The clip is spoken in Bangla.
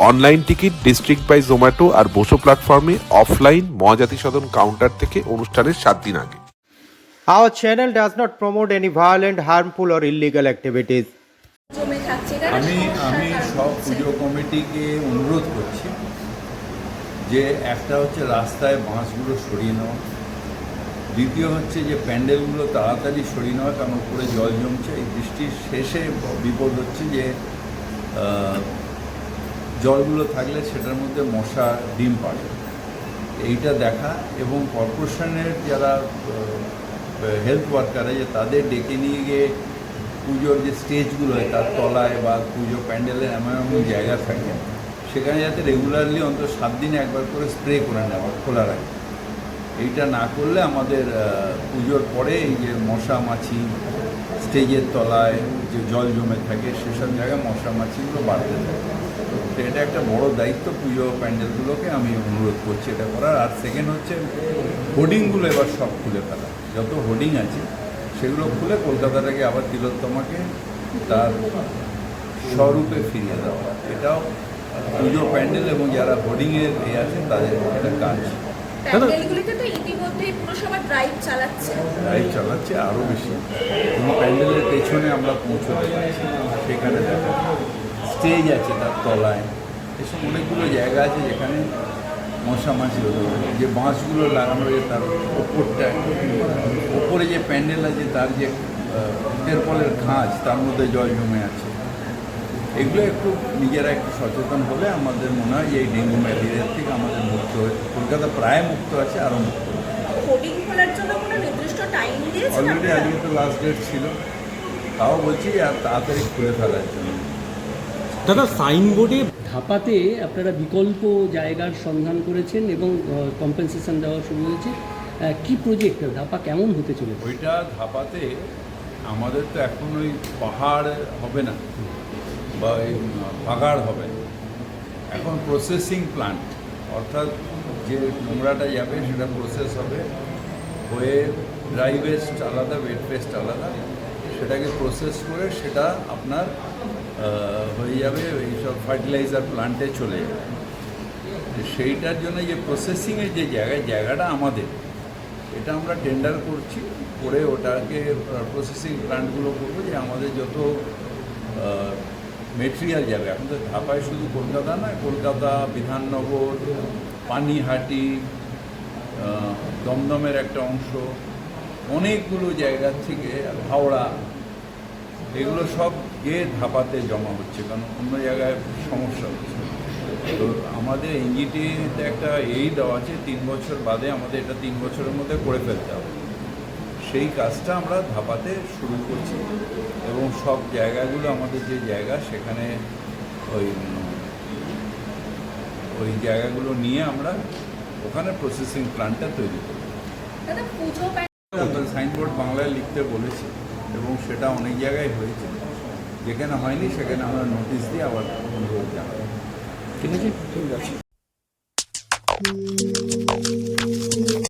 Online ticket district by Zomato আর বসো প্ল্যাটফর্মে অফলাইন মহাজাতি সদন কাউন্টার থেকে অনুষ্ঠানের সাত দিন আগে Our channel does not promote any violent, harmful, or illegal activities. জমে থাকছে এখানে আমি আমি সব। পুজো কমিটিকে অনুরোধ করছি যে একটা হচ্ছে রাস্তায় বাঁশগুলো সরিয়ে নেওয়া দ্বিতীয় হচ্ছে যে প্যান্ডেলগুলো তাড়াতাড়ি সরিয়ে নেওয়া কারণ উপরে জল জমছে এই বৃষ্টির শেষে বিপদ হচ্ছে যে আহ, জলগুলো থাকলে সেটার মধ্যে মশা, ডিম পাড়ে এইটা দেখা এবং কর্পোরেশনের যারা হেলথ ওয়ার্কার আছে, তাদের ডেকে নিয়ে গিয়ে পুজোর যে স্টেজগুলো হয়, তার তলায় বা পুজো প্যান্ডেলের এমন এমন জায়গা থাকে, সেখানে যাতে রেগুলারলি অন্তত সাত দিনে একবার করে স্প্রে করে নেওয়া খোলা রাখে। এইটা না করলে আমাদের পুজোর পরে এই যে মশা মাছি স্টেজের তলায় যে জল জমে থাকে, সেসব জায়গায় মশা মাছিগুলো বাড়তে থাকে। তো এটা একটা বড় দায়িত্ব পুজো প্যান্ডেলগুলোকে, আমি অনুরোধ করছি এটা করার। আর সেকেন্ড হচ্ছে, হোর্ডিংগুলো এবার সব খুলে ফেলা। যত হোর্ডিং আছে, সেগুলো খুলে কলকাতাটাকে আবার তিলোত্তমাকে তার স্বরূপে ফিরিয়ে দেওয়া। এটাও পুজো প্যান্ডেল এবং যারা হোর্ডিংয়ের এ আছে তাদের একটা কাজ। প্যান্ডেলগুলিতে তো ইতিমধ্যেই পুরসভা ড্রাইভ চালাচ্ছে। ড্রাইভ চালাচ্ছে আরও বেশি। কোনো প্যান্ডেলের পেছনে আমরা পৌঁছতে পারছি সেখানে দেখো স্টেজ আছে তার তলায়। এসব অনেকগুলো জায়গা আছে যেখানে মশা মাছি হতে পারে। যে বাঁশগুলো লাগানো রয়েছে তার ওপরটায় ওপরে যে প্যান্ডেল আছে তার যে তেরপলের খাঁজ তার মধ্যে জল জমে আছে। এগুলো একটু নিজেরা একটু সচেতন হলে আমাদের মনে হয় যে এই ডেঙ্গু ম্যালেরিয়ার থেকে আমাদের মুক্ত হয়ে কলকাতা প্রায় মুক্ত আছে আরও মুক্ত অলরেডি আজকে তো লাস্ট ডেট ছিল। তাও বলছি আর তাড়াতাড়ি খুলে ফেলার জন্য। দাদা সাইনবোর্ডে ধাপাতে আপনারা বিকল্প জায়গার সন্ধান করেছেন এবং কম্পেনসেশন দেওয়া শুরু হয়েছে। কি প্রজেক্ট ধাপা কেমন হতে চলেছে? ওইটা ধাপাতে আমাদের তো এখন ওই পাহাড় হবে না। বা ওই পাহাড় হবে। এখন প্রসেসিং প্লান্ট অর্থাৎ যে নোংরাটা যাবে সেটা প্রসেস হবে, হয়ে ড্রাই ওয়েস্ট আলাদা ওয়েট ওয়েস্ট আলাদা, সেটাকে প্রসেস করে সেটা আপনার হয়ে যাবে এইসব ফার্টিলাইজার প্লান্টে চলে যাবে। সেইটার জন্য যে প্রসেসিংয়ের যে জায়গা, জায়গাটা আমাদের, এটা আমরা টেন্ডার করছি, করে ওটাকে প্রসেসিং প্লান্টগুলো করব যে আমাদের যত মেটেরিয়াল যাবে। এখন তো ঢাকায় শুধু কলকাতা নয় কলকাতা, বিধাননগর, পানিহাটি দমদমের একটা অংশ, অনেকগুলো জায়গা থেকে হাওড়া, এগুলো সব গিয়ে ধাপাতে জমা হচ্ছে, কারণ অন্য জায়গায় সমস্যা হচ্ছে। তো আমাদের এনজিটিতে একটা এই দেওয়া আছে, তিন বছর বাদে আমাদের এটা তিন বছরের মধ্যে করে ফেলতে হবে। সেই কাজটা আমরা ধাপাতে শুরু করছি। এবং সব জায়গাগুলো আমাদের যে জায়গা সেখানে ওই ওই জায়গাগুলো নিয়ে আমরা ওখানে প্রসেসিং প্ল্যান্টটা তৈরি আমরা সাইনবোর্ড বাংলায় লিখতে বলেছি এবং সেটা অনেক জায়গায় হয়েছে। যেখানে হয়নি সেখানে আমরা নোটিশ দিয়ে আবার অনুরোধ জানাব ঠিক আছে ঠিক আছে।